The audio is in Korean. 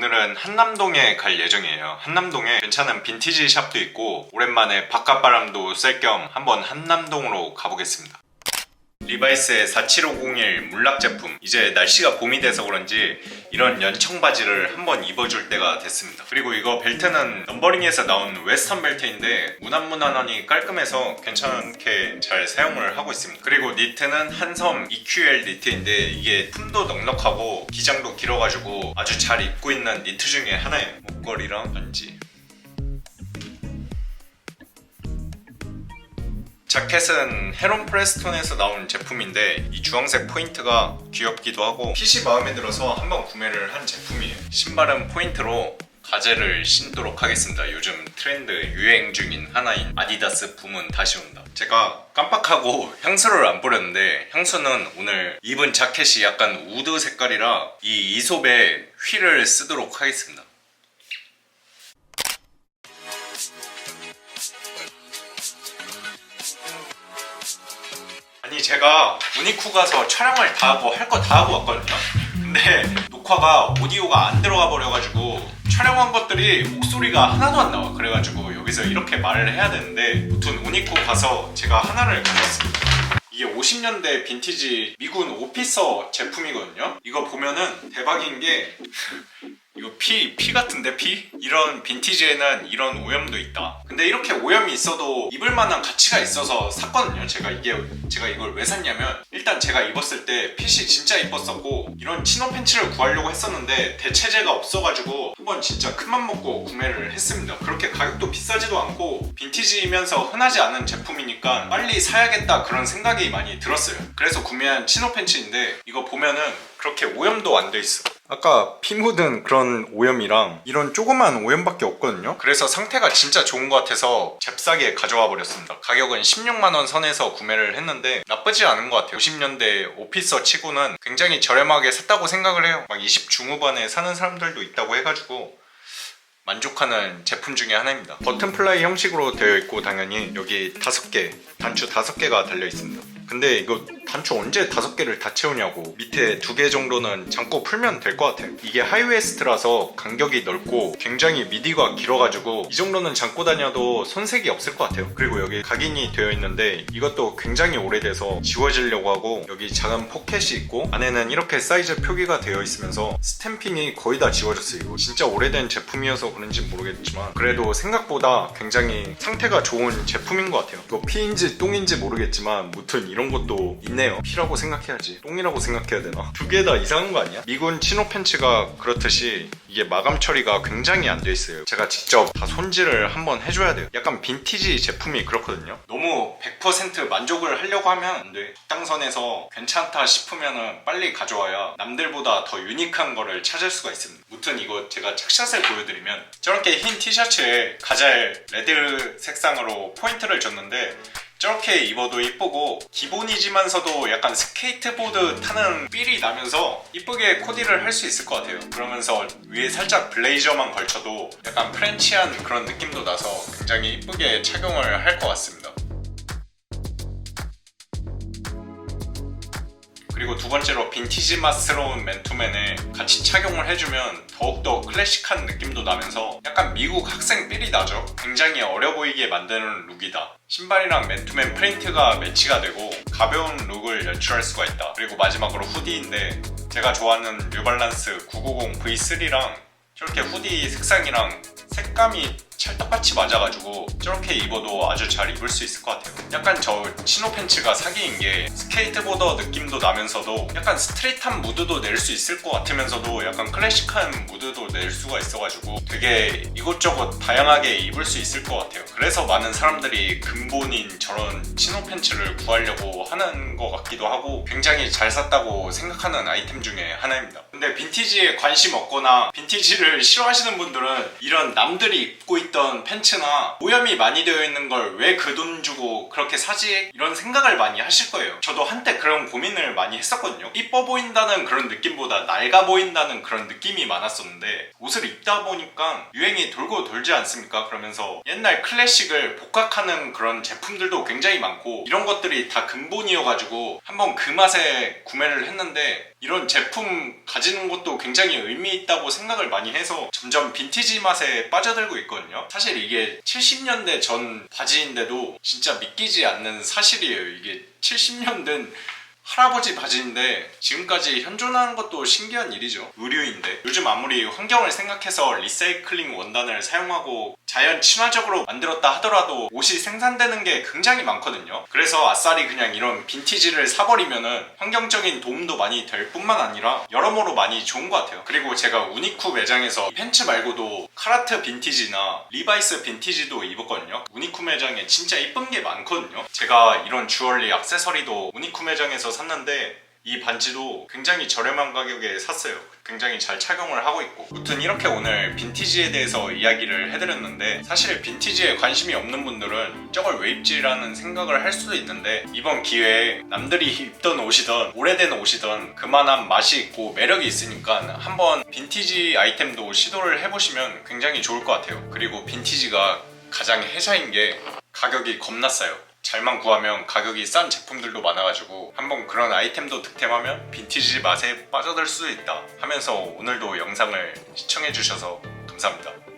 오늘은 한남동에 갈 예정이에요. 한남동에 괜찮은 빈티지 샵도 있고 오랜만에 바깥바람도 쐴 겸 한번 한남동으로 가보겠습니다. 리바이스의 47501 물락 제품. 이제 날씨가 봄이 돼서 그런지 이런 연청 바지를 한번 입어줄 때가 됐습니다. 그리고 이거 벨트는 넘버링에서 나온 웨스턴 벨트인데 무난무난하니 깔끔해서 괜찮게 잘 사용을 하고 있습니다. 그리고 니트는 한섬 EQL 니트인데 이게 품도 넉넉하고 기장도 길어가지고 아주 잘 입고 있는 니트 중에 하나예요 목걸이랑 반지 자켓은 헤론 프레스톤에서 나온 제품인데 이 주황색 포인트가 귀엽기도 하고 핏이 마음에 들어서 한번 구매를 한 제품이에요. 신발은 포인트로 가제를 신도록 하겠습니다. 요즘 트렌드 유행 중인 하나인 아디다스 붐은 다시 온다. 제가 깜빡하고 향수를 안 뿌렸는데 향수는 오늘 입은 자켓이 약간 우드 색깔이라 이 이솝의 휘를 쓰도록 하겠습니다 아니 제가 우니쿠 가서 촬영을 다 하고 할 거 다 하고 왔거든요. 근데 녹화가 오디오가 안 들어가 버려가지고 촬영한 것들이 목소리가 하나도 안 나와. 그래가지고 여기서 이렇게 말을 해야 되는데 무튼 우니쿠 가서 제가 하나를 가져왔습니다. 이게 50년대 빈티지 미군 오피서 제품이거든요. 이거 보면은 대박인 게 이거 피, 피 같은데 피? 이런 빈티지에는 이런 오염도 있다. 근데 이렇게 오염이 있어도 입을 만한 가치가 있어서 샀거든요. 제가 이게 제가 이걸 왜 샀냐면 일단 제가 입었을 때 핏이 진짜 이뻤었고 이런 치노 팬츠를 구하려고 했었는데 대체제가 없어가지고 한번 진짜 큰맘 먹고 구매를 했습니다. 그렇게 가격도 비싸지도 않고 빈티지이면서 흔하지 않은 제품이니까 빨리 사야겠다 그런 생각이 많이 들었어요. 그래서 구매한 치노 팬츠인데 이거 보면은 그렇게 오염도 안 돼 있어. 아까 피 묻은 그런 오염이랑 이런 조그만 오염밖에 없거든요. 그래서 상태가 진짜 좋은 것 같아서 잽싸게 가져와 버렸습니다. 가격은 16만 원 선에서 구매를 했는데 나쁘지 않은 것 같아요. 90년대 오피서 치고는 굉장히 저렴하게 샀다고 생각을 해요. 막 20 중후반에 사는 사람들도 있다고 해가지고 만족하는 제품 중에 하나입니다. 버튼 플라이 형식으로 되어 있고 당연히 여기 다섯 개 단추 다섯 개가 달려 있습니다. 근데 이거 단추 언제 다섯 개를 다 채우냐고 밑에 두 개 정도는 잠고 풀면 될 것 같아요. 이게 하이웨스트라서 간격이 넓고 굉장히 미디가 길어가지고 이 정도는 잠고 다녀도 손색이 없을 것 같아요. 그리고 여기 각인이 되어 있는데 이것도 굉장히 오래돼서 지워지려고 하고 여기 작은 포켓이 있고 안에는 이렇게 사이즈 표기가 되어 있으면서 스탬핑이 거의 다 지워졌어요. 이거 진짜 오래된 제품이어서 그런지 모르겠지만 그래도 생각보다 굉장히 상태가 좋은 제품인 것 같아요. 이거 피인지 똥인지 모르겠지만 무튼 이런 것도 있 네요. 피라고 생각해야지 똥이라고 생각해야 되나? 두 개 다 이상한 거 아니야? 미군 치노 팬츠가 그렇듯이 이게 마감 처리가 굉장히 안 돼 있어요. 제가 직접 다 손질을 한번 해줘야 돼요. 약간 빈티지 제품이 그렇거든요. 너무 100% 만족을 하려고 하면 안돼. 적당선에서 괜찮다 싶으면 빨리 가져와야 남들보다 더 유니크한 거를 찾을 수가 있습니다. 무튼 이거 제가 착샷을 보여드리면 저렇게 흰 티셔츠에 가잘 레드 색상으로 포인트를 줬는데 저렇게 입어도 이쁘고 기본이지만서도 약간 스케이트보드 타는 필이 나면서 이쁘게 코디를 할 수 있을 것 같아요. 그러면서 위에 살짝 블레이저만 걸쳐도 약간 프렌치한 그런 느낌도 나서 굉장히 이쁘게 착용을 할 것 같습니다 그리고 두 번째로 빈티지 맛스러운 맨투맨을 같이 착용을 해주면 더욱더 클래식한 느낌도 나면서 약간 미국 학생 삘이 나죠? 굉장히 어려 보이게 만드는 룩이다. 신발이랑 맨투맨 프린트가 매치가 되고 가벼운 룩을 연출할 수가 있다. 그리고 마지막으로 후디인데 제가 좋아하는 뉴발란스 990 V3랑 저렇게 후디 색상이랑 색감이 찰떡같이 맞아가지고 저렇게 입어도 아주 잘 입을 수 있을 것 같아요. 약간 저 치노 팬츠가 사기인 게 스케이트보더 느낌도 나면서도 약간 스트레이트한 무드도 낼 수 있을 것 같으면서도 약간 클래식한 무드도 낼 수가 있어가지고 되게 이것저것 다양하게 입을 수 있을 것 같아요. 그래서 많은 사람들이 근본인 저런 치노 팬츠를 구하려고 하는 것 같기도 하고 굉장히 잘 샀다고 생각하는 아이템 중에 하나입니다 근데 빈티지에 관심 없거나 빈티지를 싫어하시는 분들은 이런 남들이 입고 있던 팬츠나 오염이 많이 되어 있는 걸 왜 그 돈 주고 그렇게 사지? 이런 생각을 많이 하실 거예요. 저도 한때 그런 고민을 많이 했었거든요. 이뻐 보인다는 그런 느낌보다 낡아 보인다는 그런 느낌이 많았었는데 옷을 입다 보니까 유행이 돌고 돌지 않습니까? 그러면서 옛날 클래식을 복각하는 그런 제품들도 굉장히 많고 이런 것들이 다 근본이어가지고 한번 그 맛에 구매를 했는데 이런 제품 가지는 것도 굉장히 의미 있다고 생각을 많이 해서 점점 빈티지 맛에 빠져들고 있거든요. 사실 이게 70년대 전 바지인데도 진짜 믿기지 않는 사실이에요. 이게 70년 된 할아버지 바지인데 지금까지 현존하는 것도 신기한 일이죠. 의류인데 요즘 아무리 환경을 생각해서 리사이클링 원단을 사용하고 자연 친화적으로 만들었다 하더라도 옷이 생산되는 게 굉장히 많거든요. 그래서 아싸리 그냥 이런 빈티지를 사버리면은 환경적인 도움도 많이 될 뿐만 아니라 여러모로 많이 좋은 것 같아요. 그리고 제가 우니쿠 매장에서 팬츠 말고도 카라트 빈티지나 리바이스 빈티지도 입었거든요. 우니쿠 매장에 진짜 이쁜 게 많거든요. 제가 이런 주얼리 액세서리도 우니쿠 매장에서 샀는데 이 반지도 굉장히 저렴한 가격에 샀어요. 굉장히 잘 착용을 하고 있고. 아무튼 이렇게 오늘 빈티지에 대해서 이야기를 해드렸는데 사실 빈티지에 관심이 없는 분들은 저걸 왜 입지라는 생각을 할 수도 있는데 이번 기회에 남들이 입던 옷이던 오래된 옷이던 그만한 맛이 있고 매력이 있으니까 한번 빈티지 아이템도 시도를 해보시면 굉장히 좋을 것 같아요. 그리고 빈티지가 가장 혜자인 게 가격이 겁나 싸요. 잘만 구하면 가격이 싼 제품들도 많아가지고 한번 그런 아이템도 득템하면 빈티지 맛에 빠져들 수 있다 하면서 오늘도 영상을 시청해주셔서 감사합니다.